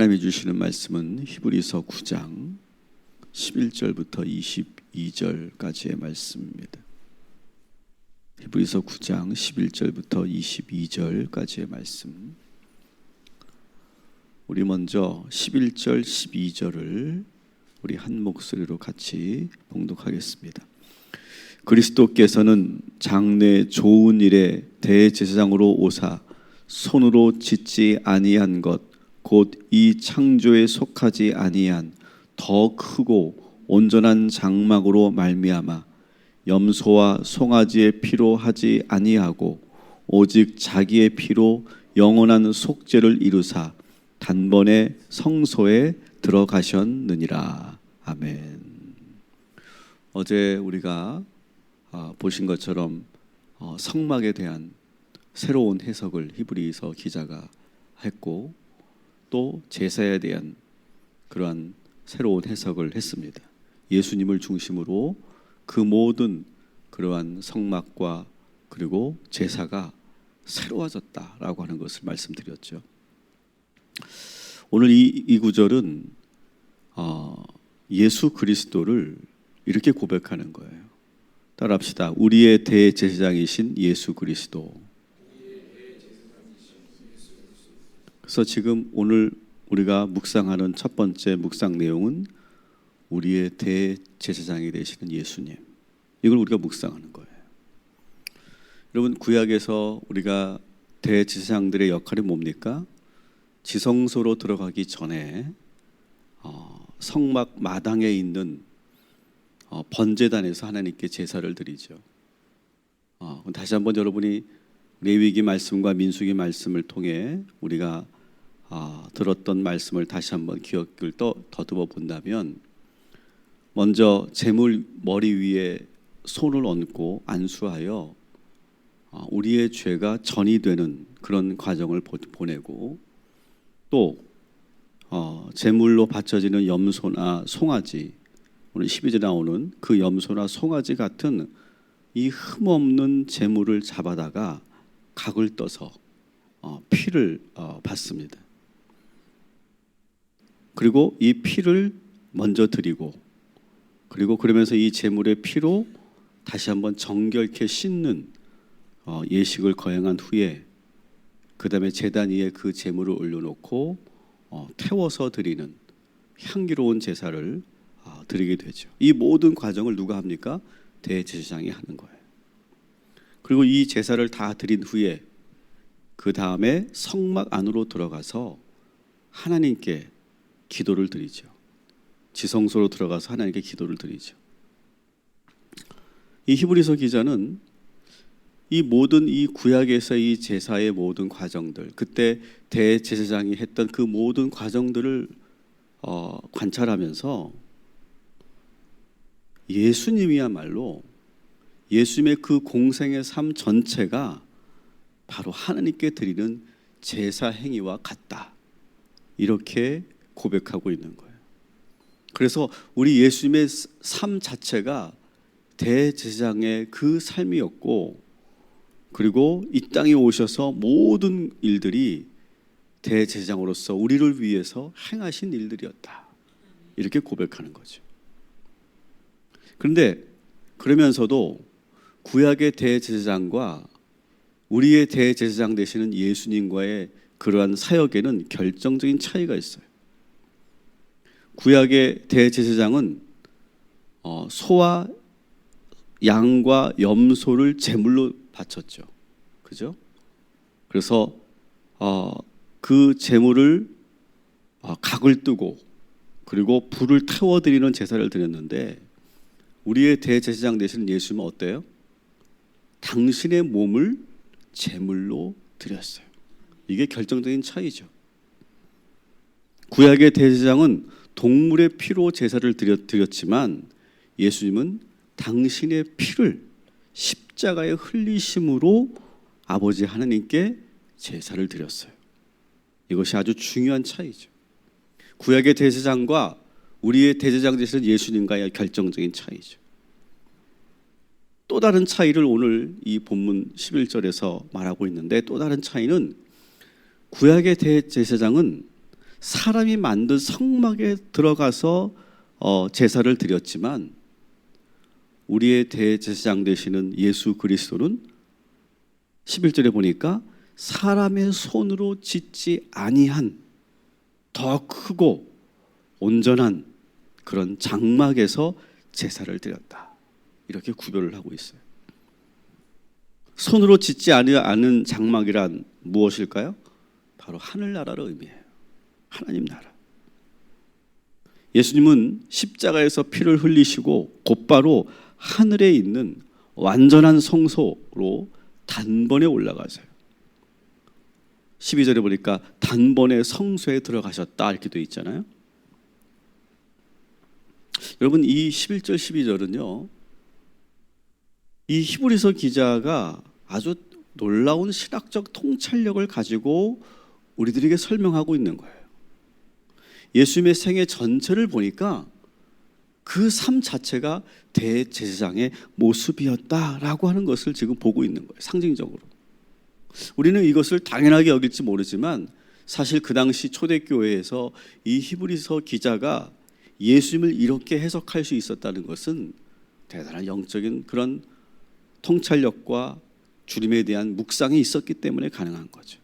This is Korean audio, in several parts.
하나님이 주시는 말씀은 히브리서 9장 11절부터 22절까지의 말씀입니다. 히브리서 9장 11절부터 22절까지의 말씀. 우리 먼저 11절 12절을 우리 한 목소리로 같이 봉독하겠습니다. 그리스도께서는 장래 좋은 일에 대제사장으로 오사 손으로 짓지 아니한 것 곧 이 창조에 속하지 아니한 더 크고 온전한 장막으로 말미암아 염소와 송아지의 피로 하지 아니하고 오직 자기의 피로 영원한 속죄를 이루사 단번에 성소에 들어가셨느니라. 아멘. 어제 우리가 아, 보신 것처럼 어, 성막에 대한 새로운 해석을 히브리서 기자가 했고 또 제사에 대한 그러한 새로운 해석을 했습니다. 예수님을 중심으로 그 모든 그러한 성막과 그리고 제사가 새로워졌다라고 하는 것을 말씀드렸죠. 오늘 이, 이 구절은 어, 예수 그리스도를 이렇게 고백하는 거예요. 따라합시다. 우리의 대제사장이신 예수 그리스도. 그래서 지금 오늘 우리가 묵상하는 첫 번째 묵상 내용은 우리의 대제사장이 되시는 예수님. 이걸 우리가 묵상하는 거예요. 여러분 구약에서 우리가 대제사장들의 역할이 뭡니까? 지성소로 들어가기 전에 어, 성막 마당에 있는 어, 번제단에서 하나님께 제사를 드리죠. 어, 다시 한번 여러분이 레위기 말씀과 민수기 말씀을 통해 우리가 어, 들었던 말씀을 다시 한번 기억을 또 더듬어 본다면 먼저 제물 머리 위에 손을 얹고 안수하여 어, 우리의 죄가 전이 되는 그런 과정을 보내고 또 어, 제물로 바쳐지는 염소나 송아지 오늘 12절에 나오는 그 염소나 송아지 같은 이 흠없는 제물을 잡아다가 각을 떠서 어, 피를 어, 받습니다. 그리고 이 피를 먼저 드리고 그리고 그러면서 이 제물의 피로 다시 한번 정결케 씻는 어, 예식을 거행한 후에 그 다음에 제단 위에 그 제물을 올려놓고 어, 태워서 드리는 향기로운 제사를 어, 드리게 되죠. 이 모든 과정을 누가 합니까? 대제사장이 하는 거예요. 그리고 이 제사를 다 드린 후에 그 다음에 성막 안으로 들어가서 하나님께 기도를 드리죠. 지성소로 들어가서 하나님께 기도를 드리죠. 이 히브리서 기자는 이 모든 이 구약에서 이 제사의 모든 과정들, 그때 대제사장이 했던 그 모든 과정들을 어, 관찰하면서 예수님이야말로 예수님의 그 공생의 삶 전체가 바로 하나님께 드리는 제사 행위와 같다. 이렇게 고백하고 있는 거예요. 그래서 우리 예수님의 삶 자체가 대제사장의 그 삶이었고 그리고 이 땅에 오셔서 모든 일들이 대제사장으로서 우리를 위해서 행하신 일들이었다. 이렇게 고백하는 거죠. 그런데 그러면서도 구약의 대제사장과 우리의 대제사장 되시는 예수님과의 그러한 사역에는 결정적인 차이가 있어요. 구약의 대제사장은 어, 소와 양과 염소를 제물로 바쳤죠. 그죠? 그래서 어, 그 제물을 어, 각을 뜨고 그리고 불을 태워 드리는 제사를 드렸는데 우리의 대제사장 되시는 예수님은 어때요? 당신의 몸을 제물로 드렸어요. 이게 결정적인 차이죠. 구약의 대제사장은 동물의 피로 제사를 드렸 지만 예수님은 당신의 피를 십자가의 흘리심으로 아버지 하나님께 제사를 드렸어요. 이것이 아주 중요한 차이죠. 구약의 대제사장과 우리의 대제사장 되시는 예수님과의 결정적인 차이죠. 또 다른 차이를 오늘 이 본문 11절에서 말하고 있는데 또 다른 차이는 구약의 대제사장은 사람이 만든 성막에 들어가서 어, 제사를 드렸지만 우리의 대제사장 되시는 예수 그리스도는 11절에 보니까 사람의 손으로 짓지 아니한 더 크고 온전한 그런 장막에서 제사를 드렸다. 이렇게 구별을 하고 있어요. 손으로 짓지 않은 장막이란 무엇일까요? 바로 하늘나라를 의미해요. 하나님 나라. 예수님은 십자가에서 피를 흘리시고 곧바로 하늘에 있는 완전한 성소로 단번에 올라가세요. 12절에 보니까 단번에 성소에 들어가셨다 이렇게 돼 있잖아요. 여러분 이 11절 12절은요. 이 히브리서 기자가 아주 놀라운 신학적 통찰력을 가지고 우리들에게 설명하고 있는 거예요. 예수님의 생애 전체를 보니까 그 삶 자체가 대제사장의 모습이었다라고 하는 것을 지금 보고 있는 거예요. 상징적으로. 우리는 이것을 당연하게 여길지 모르지만 사실 그 당시 초대교회에서 이 히브리서 기자가 예수님을 이렇게 해석할 수 있었다는 것은 대단한 영적인 그런 통찰력과 주님에 대한 묵상이 있었기 때문에 가능한 거죠.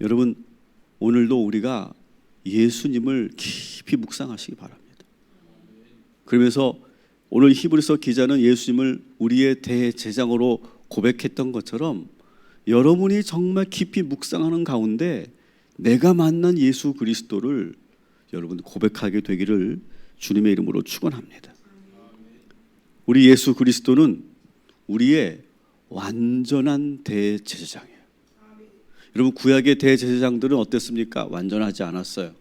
여러분 오늘도 우리가 예수님을 깊이 묵상하시기 바랍니다. 그러면서 오늘 히브리서 기자는 예수님을 우리의 대제장으로 고백했던 것처럼 여러분이 정말 깊이 묵상하는 가운데 내가 만난 예수 그리스도를 여러분 고백하게 되기를 주님의 이름으로 축원합니다. 우리 예수 그리스도는 우리의 완전한 대제사장이에요. 여러분 구약의 대제사장들은 어땠습니까? 완전하지 않았어요.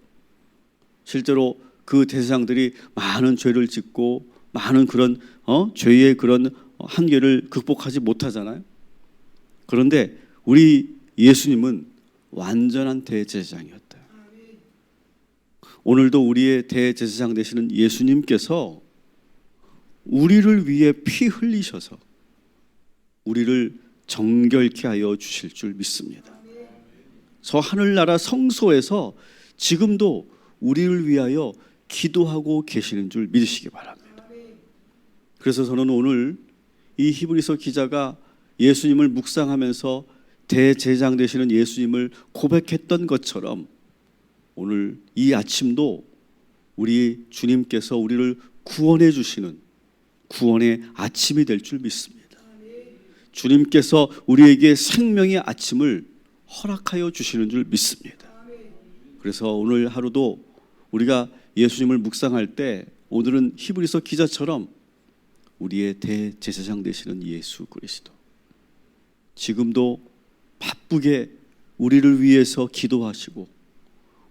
실제로 그 대제사장들이 많은 죄를 짓고 많은 그런 어? 죄의 그런 한계를 극복하지 못하잖아요. 그런데 우리 예수님은 완전한 대제사장이었다. 오늘도 우리의 대제사장 되시는 예수님께서 우리를 위해 피 흘리셔서 우리를 정결케 하여 주실 줄 믿습니다. 저 하늘나라 성소에서 지금도 우리를 위하여 기도하고 계시는 줄 믿으시기 바랍니다. 그래서 저는 오늘 이 히브리서 기자가 예수님을 묵상하면서 대제장 되시는 예수님을 고백했던 것처럼 오늘 이 아침도 우리 주님께서 우리를 구원해 주시는 구원의 아침이 될 줄 믿습니다. 주님께서 우리에게 생명의 아침을 허락하여 주시는 줄 믿습니다. 그래서 오늘 하루도 우리가 예수님을 묵상할 때 오늘은 히브리서 기자처럼 우리의 대제사장 되시는 예수 그리스도 지금도 바쁘게 우리를 위해서 기도하시고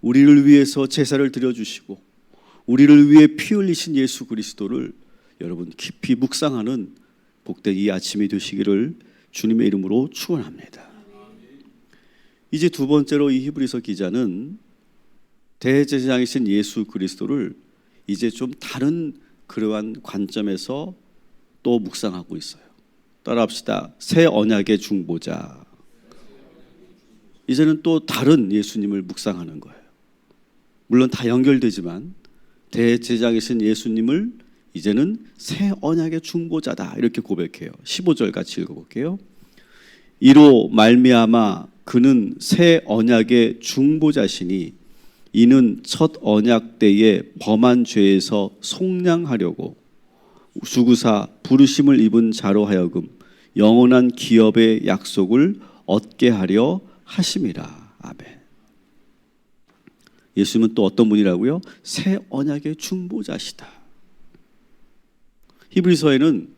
우리를 위해서 제사를 드려 주시고 우리를 위해 피 흘리신 예수 그리스도를 여러분 깊이 묵상하는 복된 이 아침이 되시기를 주님의 이름으로 축원합니다. 이제 두 번째로 이 히브리서 기자는 대제사장이신 예수 그리스도를 이제 좀 다른 그러한 관점에서 또 묵상하고 있어요. 따라합시다. 새 언약의 중보자. 이제는 또 다른 예수님을 묵상하는 거예요. 물론 다 연결되지만 대제장이신 예수님을 이제는 새 언약의 중보자다 이렇게 고백해요. 15절 같이 읽어볼게요. 이로 말미암아 그는 새 언약의 중보자시니 이는 첫 언약 때에 범한 죄에서 속량하려고 수구사 부르심을 입은 자로 하여금 영원한 기업의 약속을 얻게 하려 하심이라. 아멘. 예수님은 또 어떤 분이라고요? 새 언약의 중보자시다. 히브리서에는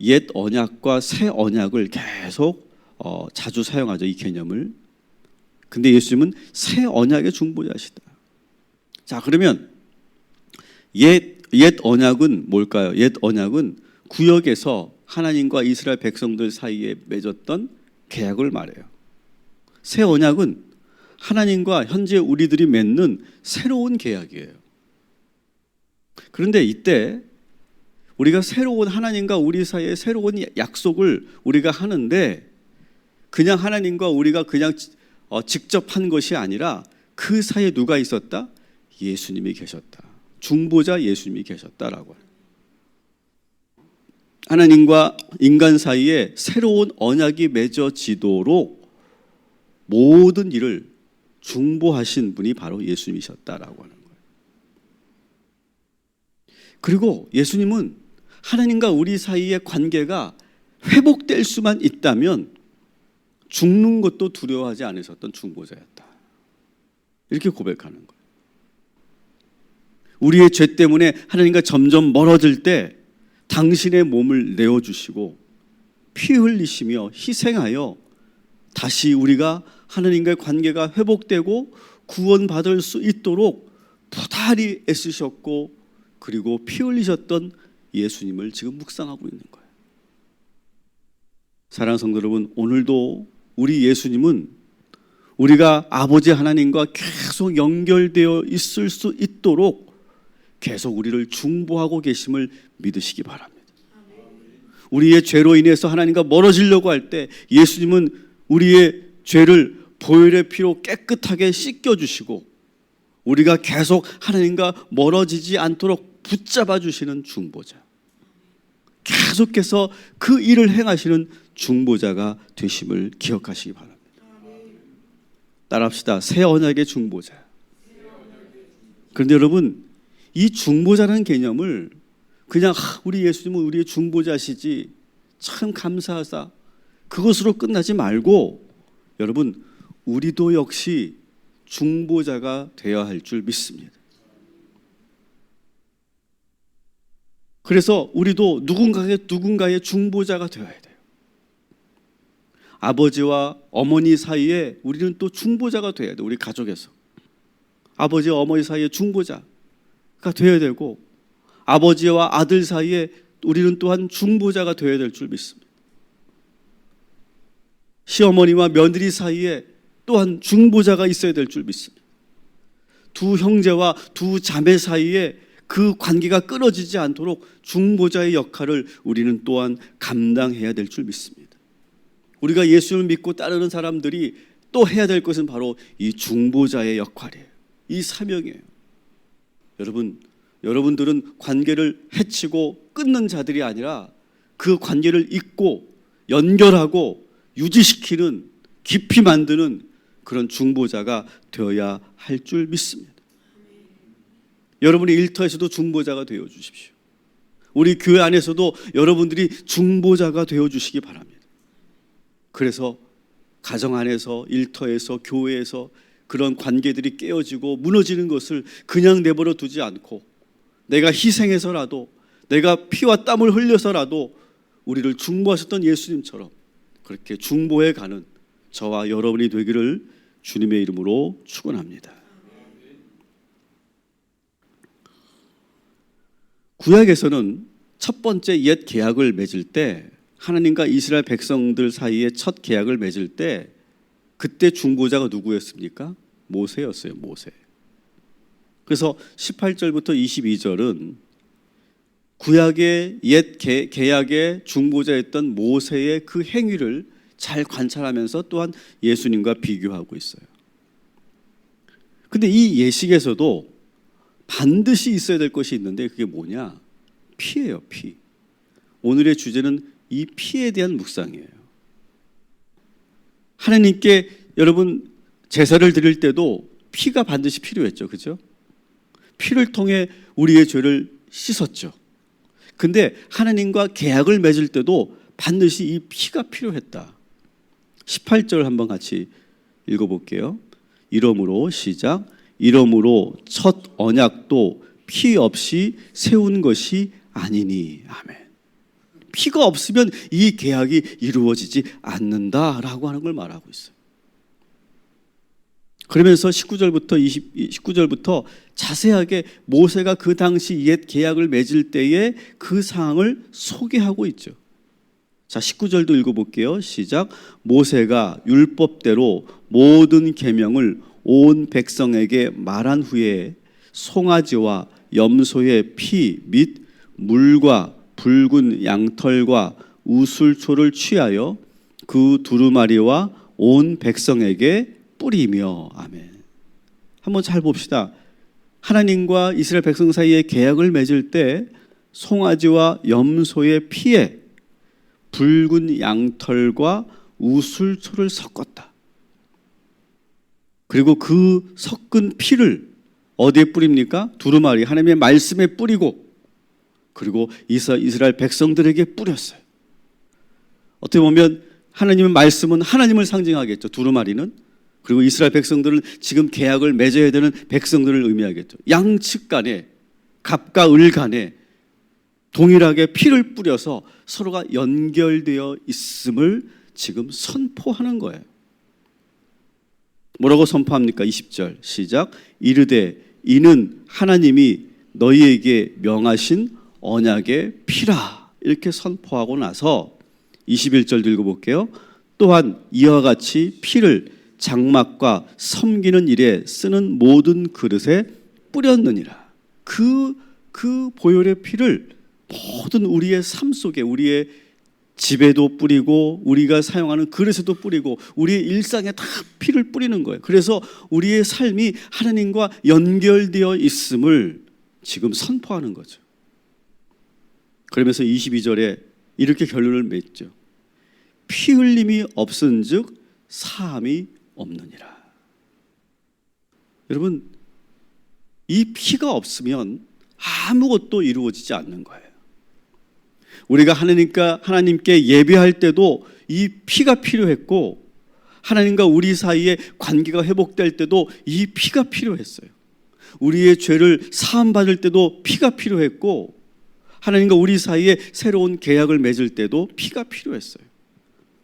옛 언약과 새 언약을 계속 어, 자주 사용하죠 이 개념을. 근데 예수님은 새 언약의 중보자시다. 자 그러면 옛, 옛 언약은 뭘까요? 옛 언약은 구역에서 하나님과 이스라엘 백성들 사이에 맺었던 계약을 말해요. 새 언약은 하나님과 현재 우리들이 맺는 새로운 계약이에요. 그런데 이때 우리가 새로운 하나님과 우리 사이에 새로운 약속을 우리가 하는데 그냥 하나님과 우리가 그냥 어, 직접 한 것이 아니라 그 사이에 누가 있었다? 예수님이 계셨다. 중보자 예수님이 계셨다라고. 하나님과 인간 사이에 새로운 언약이 맺어지도록 모든 일을 중보하신 분이 바로 예수님이셨다라고 하는 거예요. 그리고 예수님은 하나님과 우리 사이의 관계가 회복될 수만 있다면 죽는 것도 두려워하지 않으셨던 중보자였다. 이렇게 고백하는 거예요. 우리의 죄 때문에 하나님과 점점 멀어질 때 당신의 몸을 내어주시고 피 흘리시며 희생하여 다시 우리가 하나님과의 관계가 회복되고 구원받을 수 있도록 부단히 애쓰셨고 그리고 피 흘리셨던 예수님을 지금 묵상하고 있는 거예요. 사랑하는 성도 여러분, 오늘도 우리 예수님은 우리가 아버지 하나님과 계속 연결되어 있을 수 있도록 계속 우리를 중보하고 계심을 믿으시기 바랍니다. 우리의 죄로 인해서 하나님과 멀어지려고 할 때 예수님은 우리의 죄를 보혈의 피로 깨끗하게 씻겨 주시고 우리가 계속 하나님과 멀어지지 않도록 붙잡아 주시는 중보자. 계속해서 그 일을 행하시는 중보자가 되심을 기억하시기 바랍니다. 따라합시다. 새 언약의 중보자. 그런데 여러분, 이 중보자라는 개념을 그냥 우리 예수님은 우리의 중보자시지 참 감사하사 그것으로 끝나지 말고 여러분 우리도 역시 중보자가 되어야 할 줄 믿습니다. 그래서 우리도 누군가의 누군가의 중보자가 되어야 돼요. 아버지와 어머니 사이에 우리는 또 중보자가 되어야 돼. 우리 가족에서 아버지와 어머니 사이에 중보자가 되어야 되고 아버지와 아들 사이에 우리는 또한 중보자가 되어야 될 줄 믿습니다. 시어머니와 며느리 사이에 또한 중보자가 있어야 될 줄 믿습니다. 두 형제와 두 자매 사이에 그 관계가 끊어지지 않도록 중보자의 역할을 우리는 또한 감당해야 될 줄 믿습니다. 우리가 예수를 믿고 따르는 사람들이 또 해야 될 것은 바로 이 중보자의 역할이에요. 이 사명이에요. 여러분, 여러분들은 관계를 해치고 끊는 자들이 아니라 그 관계를 잇고 연결하고 유지시키는 깊이 만드는 그런 중보자가 되어야 할 줄 믿습니다. 여러분이 일터에서도 중보자가 되어 주십시오. 우리 교회 안에서도 여러분들이 중보자가 되어 주시기 바랍니다. 그래서 가정 안에서 일터에서 교회에서 그런 관계들이 깨어지고 무너지는 것을 그냥 내버려 두지 않고 내가 희생해서라도 내가 피와 땀을 흘려서라도 우리를 중보하셨던 예수님처럼 그렇게 중보해 가는 저와 여러분이 되기를 주님의 이름으로 축원합니다. 구약에서는 첫 번째 옛 계약을 맺을 때 하나님과 이스라엘 백성들 사이에 첫 계약을 맺을 때 그때 중보자가 누구였습니까? 모세였어요, 모세. 그래서 18절부터 22절은 구약의 옛 계약의 중보자였던 모세의 그 행위를 잘 관찰하면서 또한 예수님과 비교하고 있어요. 근데 이 예식에서도 반드시 있어야 될 것이 있는데 그게 뭐냐? 피예요, 피. 오늘의 주제는 이 피에 대한 묵상이에요. 하나님께 여러분 제사를 드릴 때도 피가 반드시 필요했죠. 그죠? 피를 통해 우리의 죄를 씻었죠. 근데 하나님과 계약을 맺을 때도 반드시 이 피가 필요했다. 18절 한번 같이 읽어볼게요. 이러므로 시작. 이러므로 첫 언약도 피 없이 세운 것이 아니니. 아멘. 피가 없으면 이 계약이 이루어지지 않는다라고 하는 걸 말하고 있어요. 그러면서 19절부터 20, 19절부터 자세하게 모세가 그 당시 옛 계약을 맺을 때의 그 상황을 소개하고 있죠. 자, 19절도 읽어 볼게요. 시작. 모세가 율법대로 모든 계명을 온 백성에게 말한 후에 송아지와 염소의 피 및 물과 붉은 양털과 우술초를 취하여 그 두루마리와 온 백성에게 뿌리며 아멘. 한번 잘 봅시다. 하나님과 이스라엘 백성 사이에 계약을 맺을 때 송아지와 염소의 피에 붉은 양털과 우술초를 섞었다. 그리고 그 섞은 피를 어디에 뿌립니까? 두루마리 하나님의 말씀에 뿌리고 그리고 이스- 이스라엘 백성들에게 뿌렸어요. 어떻게 보면 하나님의 말씀은 하나님을 상징하겠죠. 두루마리는 그리고 이스라엘 백성들은 지금 계약을 맺어야 되는 백성들을 의미하겠죠. 양측 간에 갑과 을 간에 동일하게 피를 뿌려서 서로가 연결되어 있음을 지금 선포하는 거예요. 뭐라고 선포합니까? 20절 시작. 이르되 이는 하나님이 너희에게 명하신 언약의 피라. 이렇게 선포하고 나서 21절 읽어볼게요. 또한 이와 같이 피를 장막과 섬기는 일에 쓰는 모든 그릇에 뿌렸느니라. 그, 그 보혈의 피를 모든 우리의 삶 속에 우리의 집에도 뿌리고 우리가 사용하는 그릇에도 뿌리고 우리의 일상에 다 피를 뿌리는 거예요. 그래서 우리의 삶이 하나님과 연결되어 있음을 지금 선포하는 거죠. 그러면서 22절에 이렇게 결론을 맺죠. 피 흘림이 없은즉 사함이 없느니라. 여러분 이 피가 없으면 아무것도 이루어지지 않는 거예요. 우리가 하나님과 하나님께 예배할 때도 이 피가 필요했고 하나님과 우리 사이에 관계가 회복될 때도 이 피가 필요했어요. 우리의 죄를 사함 받을 때도 피가 필요했고 하나님과 우리 사이에 새로운 계약을 맺을 때도 피가 필요했어요.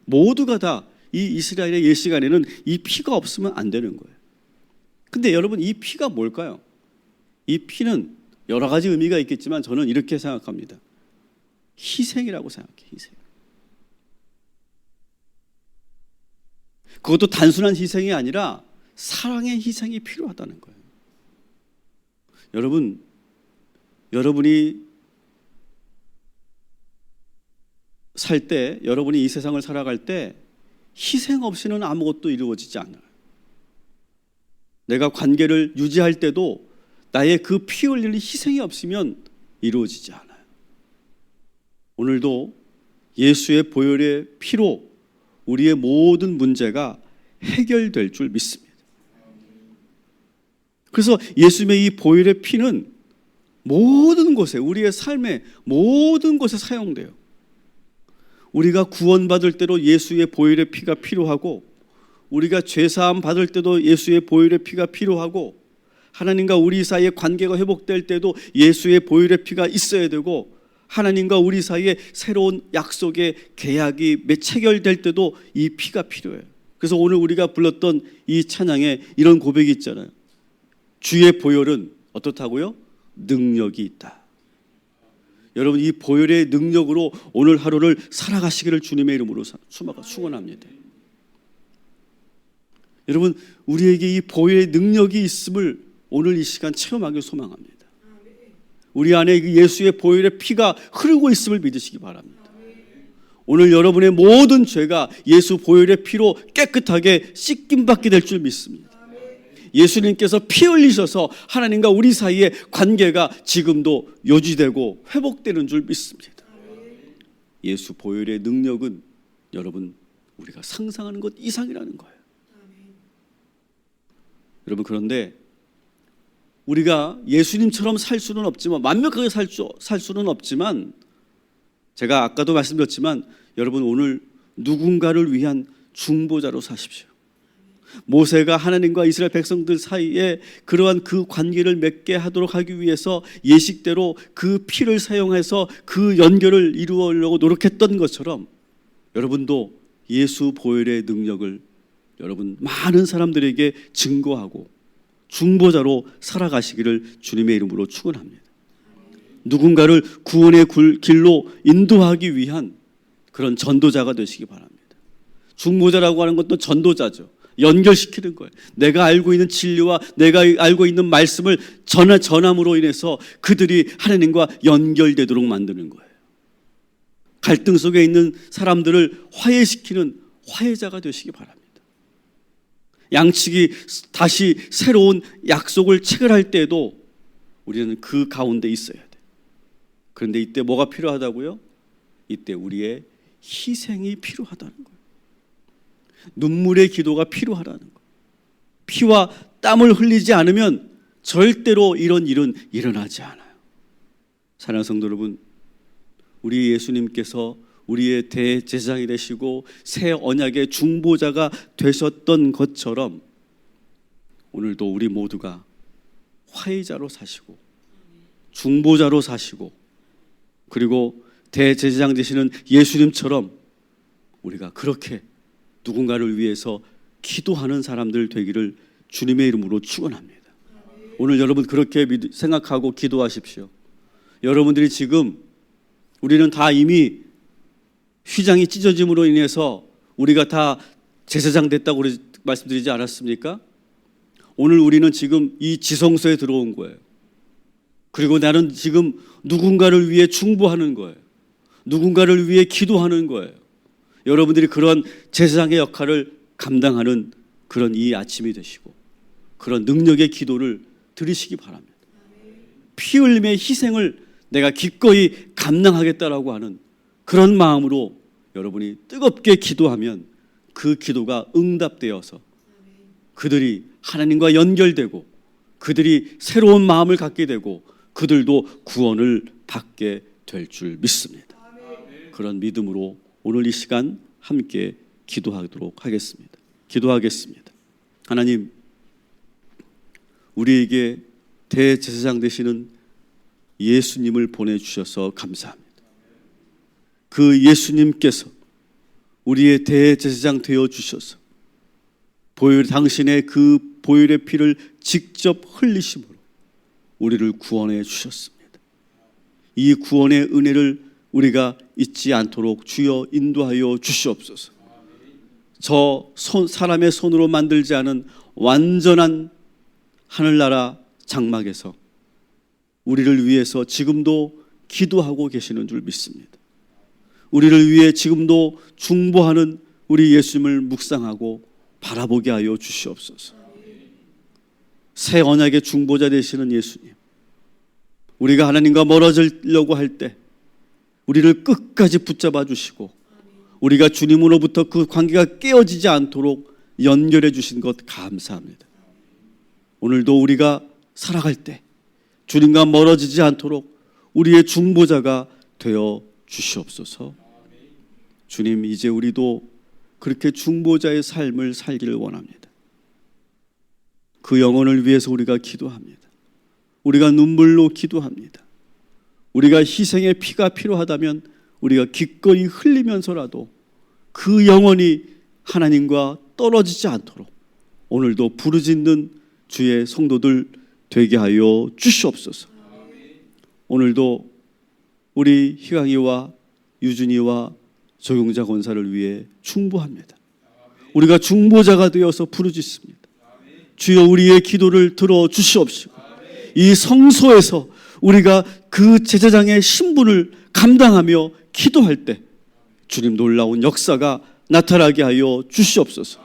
모두가 다 이 이스라엘의 옛 시간에는 이 피가 없으면 안 되는 거예요. 근데 여러분 이 피가 뭘까요? 이 피는 여러 가지 의미가 있겠지만 저는 이렇게 생각합니다. 희생이라고 생각해, 희생. 그것도 단순한 희생이 아니라 사랑의 희생이 필요하다는 거예요. 여러분, 여러분이 살 때, 여러분이 이 세상을 살아갈 때 희생 없이는 아무것도 이루어지지 않아요. 내가 관계를 유지할 때도 나의 그 피 흘리는 희생이 없으면 이루어지지 않아요. 오늘도 예수의 보혈의 피로 우리의 모든 문제가 해결될 줄 믿습니다. 그래서 예수님의 이 보혈의 피는 모든 곳에 우리의 삶의 모든 곳에 사용돼요. 우리가 구원받을 때로 예수의 보혈의 피가 필요하고 우리가 죄사함 받을 때도 예수의 보혈의 피가 필요하고 하나님과 우리 사이의 관계가 회복될 때도 예수의 보혈의 피가 있어야 되고 하나님과 우리 사이에 새로운 약속의 계약이 체결될 때도 이 피가 필요해요. 그래서 오늘 우리가 불렀던 이 찬양에 이런 고백이 있잖아요. 주의 보혈은 어떻다고요? 능력이 있다. 여러분 이 보혈의 능력으로 오늘 하루를 살아가시기를 주님의 이름으로 축원합니다. 여러분 우리에게 이 보혈의 능력이 있음을 오늘 이 시간 체험하기 소망합니다. 우리 안에 그 예수의 보혈의 피가 흐르고 있음을 믿으시기 바랍니다. 오늘 여러분의 모든 죄가 예수 보혈의 피로 깨끗하게 씻김 받게 될 줄 믿습니다. 예수님께서 피 흘리셔서 하나님과 우리 사이의 관계가 지금도 유지되고 회복되는 줄 믿습니다. 예수 보혈의 능력은 여러분 우리가 상상하는 것 이상이라는 거예요. 여러분 그런데 우리가 예수님처럼 살 수는 없지만 완벽하게 살, 수, 살 수는 없지만 제가 아까도 말씀드렸지만 여러분 오늘 누군가를 위한 중보자로 사십시오. 모세가 하나님과 이스라엘 백성들 사이에 그러한 그 관계를 맺게 하도록 하기 위해서 예식대로 그 피를 사용해서 그 연결을 이루려고 노력했던 것처럼 여러분도 예수 보혈의 능력을 여러분 많은 사람들에게 증거하고 중보자로 살아가시기를 주님의 이름으로 축원합니다. 누군가를 구원의 길로 인도하기 위한 그런 전도자가 되시기 바랍니다. 중보자라고 하는 것도 전도자죠. 연결시키는 거예요. 내가 알고 있는 진리와 내가 알고 있는 말씀을 전하, 전함으로 인해서 그들이 하나님과 연결되도록 만드는 거예요. 갈등 속에 있는 사람들을 화해시키는 화해자가 되시기 바랍니다. 양측이 다시 새로운 약속을 체결할 때에도 우리는 그 가운데 있어야 돼. 그런데 이때 뭐가 필요하다고요? 이때 우리의 희생이 필요하다는 거예요. 눈물의 기도가 필요하다는 거예요. 피와 땀을 흘리지 않으면 절대로 이런 일은 일어나지 않아요. 사랑하는 성도 여러분, 우리 예수님께서 우리의 대제사장이 되시고 새 언약의 중보자가 되셨던 것처럼 오늘도 우리 모두가 화해자로 사시고 중보자로 사시고 그리고 대제사장 되시는 예수님처럼 우리가 그렇게 누군가를 위해서 기도하는 사람들 되기를 주님의 이름으로 축원합니다. 오늘 여러분 그렇게 생각하고 기도하십시오. 여러분들이 지금 우리는 다 이미 휘장이 찢어짐으로 인해서 우리가 다 제사장 됐다고 말씀드리지 않았습니까? 오늘 우리는 지금 이 지성소에 들어온 거예요. 그리고 나는 지금 누군가를 위해 중보하는 거예요. 누군가를 위해 기도하는 거예요. 여러분들이 그런 제사장의 역할을 감당하는 그런 이 아침이 되시고 그런 능력의 기도를 드리시기 바랍니다. 피 흘림의 희생을 내가 기꺼이 감당하겠다라고 하는 그런 마음으로 여러분이 뜨겁게 기도하면 그 기도가 응답되어서 그들이 하나님과 연결되고 그들이 새로운 마음을 갖게 되고 그들도 구원을 받게 될 줄 믿습니다. 그런 믿음으로 오늘 이 시간 함께 기도하도록 하겠습니다. 기도하겠습니다. 하나님, 우리에게 대제사장 되시는 예수님을 보내주셔서 감사합니다. 그 예수님께서 우리의 대제사장 되어 주셔서 보혈 당신의 그 보혈의 피를 직접 흘리심으로 우리를 구원해 주셨습니다. 이 구원의 은혜를 우리가 잊지 않도록 주여 인도하여 주시옵소서. 저 손, 사람의 손으로 만들지 않은 완전한 하늘나라 장막에서 우리를 위해서 지금도 기도하고 계시는 줄 믿습니다. 우리를 위해 지금도 중보하는 우리 예수님을 묵상하고 바라보게 하여 주시옵소서. 새 언약의 중보자 되시는 예수님. 우리가 하나님과 멀어지려고 할 때 우리를 끝까지 붙잡아 주시고 우리가 주님으로부터 그 관계가 깨어지지 않도록 연결해 주신 것 감사합니다. 오늘도 우리가 살아갈 때 주님과 멀어지지 않도록 우리의 중보자가 되어 주시옵소서. 주님 이제 우리도 그렇게 중보자의 삶을 살기를 원합니다. 그 영혼을 위해서 우리가 기도합니다. 우리가 눈물로 기도합니다. 우리가 희생의 피가 필요하다면 우리가 기꺼이 흘리면서라도 그 영혼이 하나님과 떨어지지 않도록 오늘도 부르짖는 주의 성도들 되게 하여 주시옵소서. 오늘도 우리 희강이와 유준이와 조용자 권사를 위해 충보합니다. 우리가 중보자가 되어서 부르짖습니다. 주여 우리의 기도를 들어 주시옵시고 이 성소에서 우리가 그 제사장의 신분을 감당하며 기도할 때 주님 놀라운 역사가 나타나게 하여 주시옵소서.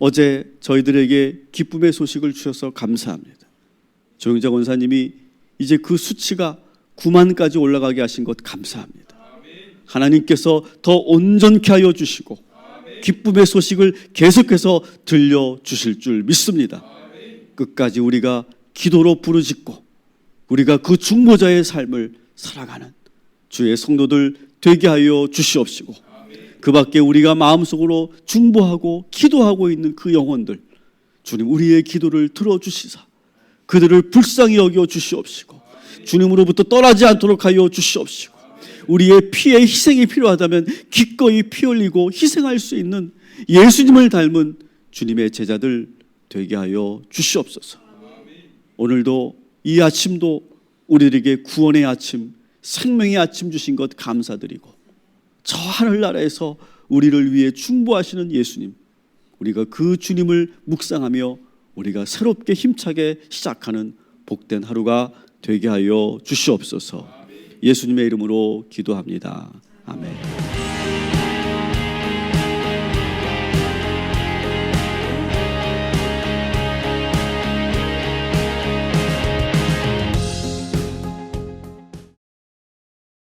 어제 저희들에게 기쁨의 소식을 주셔서 감사합니다. 조영자 권사님이 이제 그 수치가 9만까지 올라가게 하신 것 감사합니다. 하나님께서 더 온전케 하여 주시고 기쁨의 소식을 계속해서 들려 주실 줄 믿습니다. 끝까지 우리가 기도로 부르짖고 우리가 그 중보자의 삶을 살아가는 주의 성도들 되게 하여 주시옵시고 그 밖에 우리가 마음속으로 중보하고 기도하고 있는 그 영혼들 주님 우리의 기도를 들어주시사 그들을 불쌍히 여겨 주시옵시고 주님으로부터 떠나지 않도록 하여 주시옵시고 우리의 피의 희생이 필요하다면 기꺼이 피 흘리고 희생할 수 있는 예수님을 닮은 주님의 제자들 되게 하여 주시옵소서. 오늘도 이 아침도 우리에게 구원의 아침, 생명의 아침 주신 것 감사드리고 저 하늘나라에서 우리를 위해 충보하시는 예수님, 우리가 그 주님을 묵상하며 우리가 새롭게 힘차게 시작하는 복된 하루가 되게 하여 주시옵소서. 예수님의 이름으로 기도합니다. 아멘.